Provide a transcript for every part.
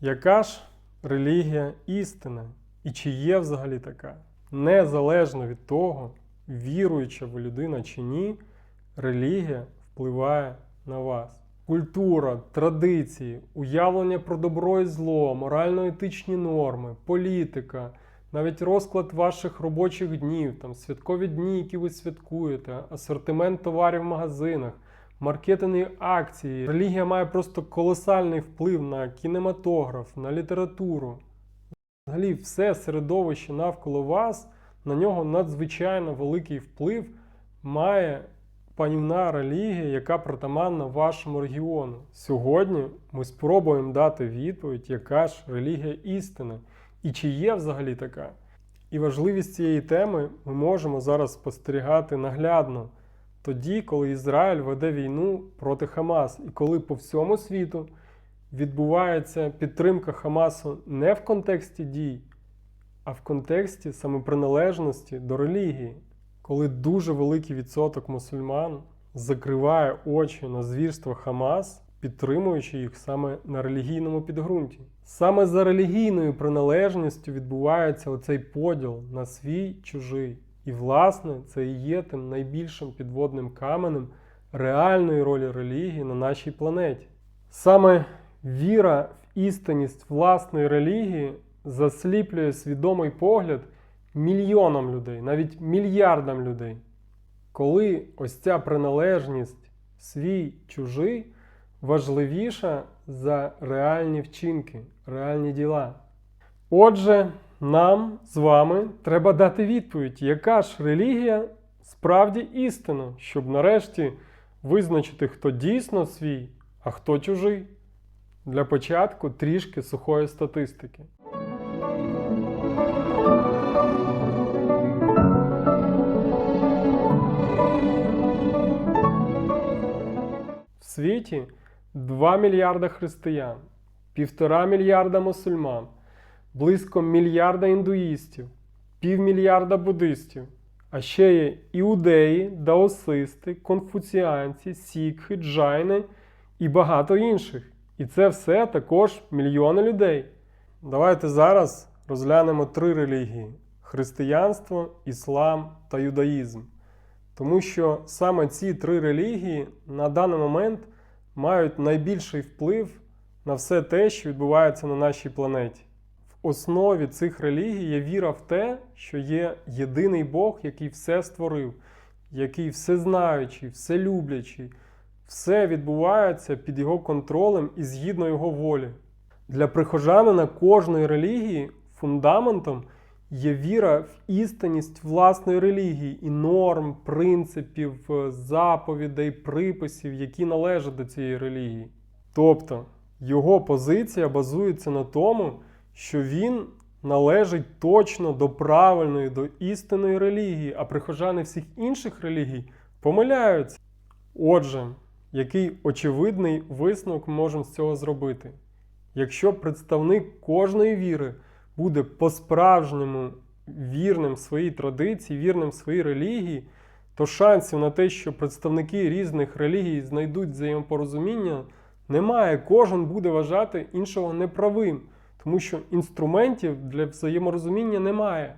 Яка ж релігія істина? І чи є взагалі така? Незалежно від того, віруюча ви людина чи ні, релігія впливає на вас. Культура, традиції, уявлення про добро і зло, морально-етичні норми, політика, навіть розклад ваших робочих днів, там, святкові дні, які ви святкуєте, асортимент товарів в магазинах, маркетингові акції. Релігія має просто колосальний вплив на кінематограф, на літературу. Взагалі, все середовище навколо вас, на нього надзвичайно великий вплив має панівна релігія, яка притаманна вашому регіону. Сьогодні ми спробуємо дати відповідь, яка ж релігія істини, і чи є взагалі така. І важливість цієї теми ми можемо зараз спостерігати наглядно тоді, коли Ізраїль веде війну проти Хамас, і коли по всьому світу відбувається підтримка Хамасу не в контексті дій, а в контексті самоприналежності до релігії, коли дуже великий відсоток мусульман закриває очі на звірства Хамас, підтримуючи їх саме на релігійному підґрунті. Саме за релігійною приналежністю відбувається оцей поділ на свій чужий. І, власне, це і є тим найбільшим підводним каменем реальної ролі релігії на нашій планеті. Саме віра в істинність власної релігії засліплює свідомий погляд мільйонам людей, навіть мільярдам людей. Коли ось ця приналежність свій чужий важливіша за реальні вчинки, реальні діла. Отже, нам з вами треба дати відповідь, яка ж релігія справді істина, щоб нарешті визначити, хто дійсно свій, а хто чужий. Для початку трішки сухої статистики. В світі 2 мільярда християн, півтора мільярда мусульман, близько мільярда індуїстів, півмільярда буддистів, а ще є іудеї, даосисти, конфуціанці, сікхи, джайни і багато інших. І це все також мільйони людей. Давайте зараз розглянемо три релігії: християнство, іслам та юдаїзм. Тому що саме ці три релігії на даний момент мають найбільший вплив на все те, що відбувається на нашій планеті. Основі цих релігій є віра в те, що є єдиний Бог, який все створив, який всезнаючий, вселюблячий, все відбувається під його контролем і згідно його волі. Для прихожанина кожної релігії фундаментом є віра в істинність власної релігії і норм, принципів, заповідей, приписів, які належать до цієї релігії. Тобто його позиція базується на тому, що він належить точно до правильної, до істинної релігії, а прихожани всіх інших релігій помиляються. Отже, який очевидний висновок ми можемо з цього зробити? Якщо представник кожної віри буде по-справжньому вірним своїй традиції, вірним своїй релігії, то шансів на те, що представники різних релігій знайдуть взаємопорозуміння, немає. Кожен буде вважати іншого неправим, тому що інструментів для взаєморозуміння немає.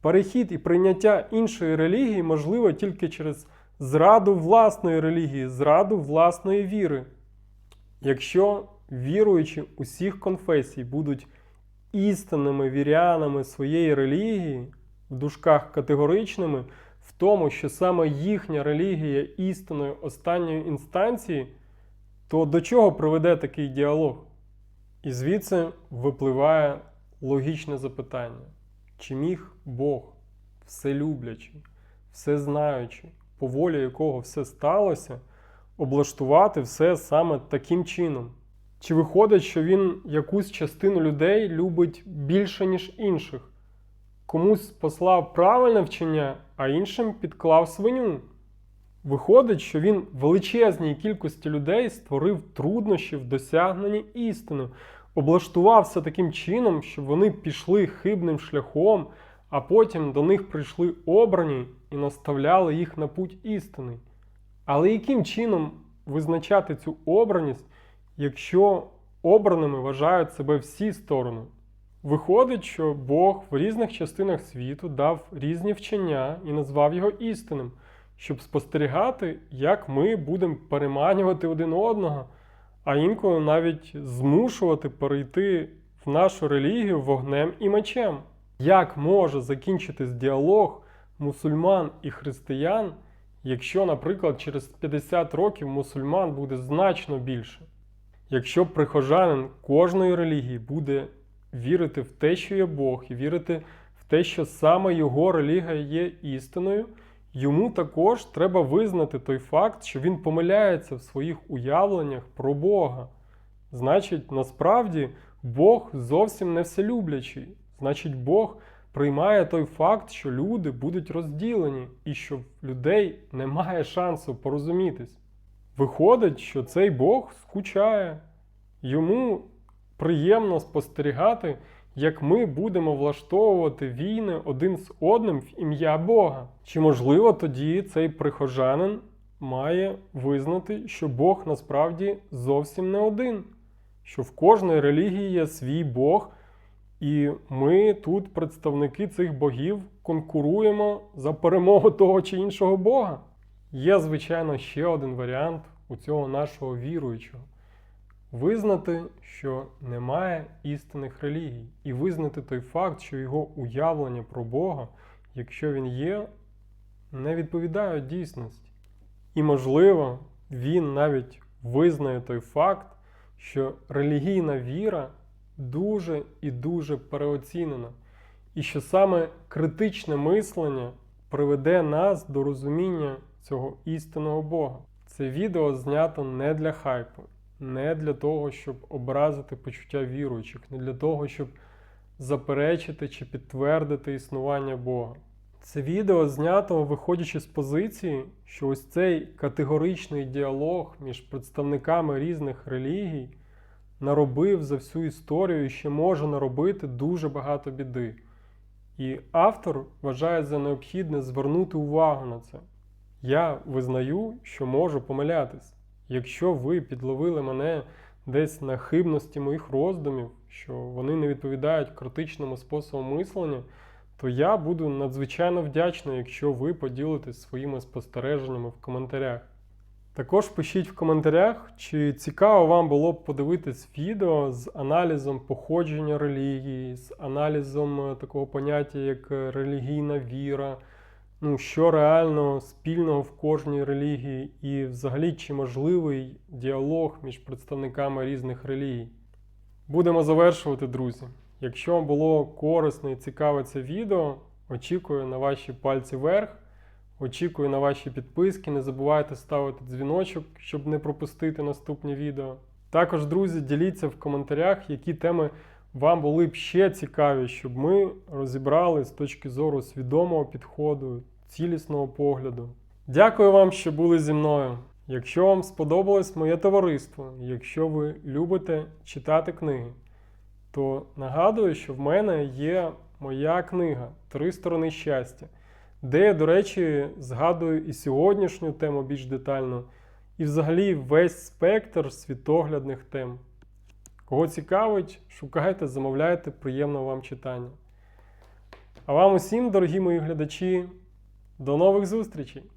Перехід і прийняття іншої релігії можливо тільки через зраду власної релігії, зраду власної віри. Якщо віруючі усіх конфесій будуть істинними вірянами своєї релігії, в дужках категоричними, в тому, що саме їхня релігія істиною останньої інстанції, то до чого приведе такий діалог? І звідси випливає логічне запитання: чи міг Бог, вселюблячий, всезнаючий, по волі якого все сталося, облаштувати все саме таким чином? Чи виходить, що він якусь частину людей любить більше, ніж інших? Комусь послав правильне вчення, а іншим підклав свиню. Виходить, що він величезній кількості людей створив труднощі в досягненні істини, облаштувався таким чином, щоб вони пішли хибним шляхом, а потім до них прийшли обрані і наставляли їх на путь істини. Але яким чином визначати цю обраність, якщо обраними вважають себе всі сторони. Виходить, що Бог в різних частинах світу дав різні вчення і назвав його істинним, щоб спостерігати, як ми будемо переманювати один одного, а інколи навіть змушувати перейти в нашу релігію вогнем і мечем. Як може закінчитись діалог мусульман і християн, якщо, наприклад, через 50 років мусульман буде значно більше? Якщо прихожанин кожної релігії буде вірити в те, що є Бог, і вірити в те, що саме його релігія є істиною, йому також треба визнати той факт, що він помиляється в своїх уявленнях про Бога. Значить, насправді Бог зовсім не вселюблячий. Значить, Бог приймає той факт, що люди будуть розділені і що в людей немає шансу порозумітись. Виходить, що цей Бог скучає. Йому приємно спостерігати, як ми будемо влаштовувати війни один з одним в ім'я Бога. Чи можливо тоді цей прихожанин має визнати, що Бог насправді зовсім не один, що в кожної релігії є свій Бог, і ми тут, представники цих богів, конкуруємо за перемогу того чи іншого Бога? Є, звичайно, ще один варіант у цього нашого віруючого. Визнати, що немає істинних релігій, і визнати той факт, що його уявлення про Бога, якщо він є, не відповідають дійсності. І, можливо, він навіть визнає той факт, що релігійна віра дуже і дуже переоцінена, і що саме критичне мислення приведе нас до розуміння цього істинного Бога. Це відео знято не для хайпу, не для того, щоб образити почуття віруючих, не для того, щоб заперечити чи підтвердити існування Бога. Це відео знято, виходячи з позиції, що ось цей категоричний діалог між представниками різних релігій наробив за всю історію і ще може наробити дуже багато біди. І автор вважає за необхідне звернути увагу на це. Я визнаю, що можу помилятись. Якщо ви підловили мене десь на хибності моїх роздумів, що вони не відповідають критичному способу мислення, то я буду надзвичайно вдячний, якщо ви поділитесь своїми спостереженнями в коментарях. Також пишіть в коментарях, чи цікаво вам було б подивитись відео з аналізом походження релігії, з аналізом е, такого поняття, як е, релігійна віра, ну, що реально спільного в кожній релігії, і взагалі чи можливий діалог між представниками різних релігій. Будемо завершувати, друзі. Якщо вам було корисне і цікаве це відео, очікую на ваші пальці вверх. Очікую на ваші підписки. Не забувайте ставити дзвіночок, щоб не пропустити наступні відео. Також, друзі, діліться в коментарях, які теми вам були б ще цікаві, щоб ми розібрали з точки зору свідомого підходу, цілісного погляду. Дякую вам, що були зі мною. Якщо вам сподобалось моє товариство, якщо ви любите читати книги, то нагадую, що в мене є моя книга Три сторони щастя де я, до речі, згадую і сьогоднішню тему більш детально, і взагалі весь спектр світоглядних тем. Кого цікавить, шукайте, замовляйте, приємного вам читання. А вам усім, дорогі мої глядачі, до нових зустрічей!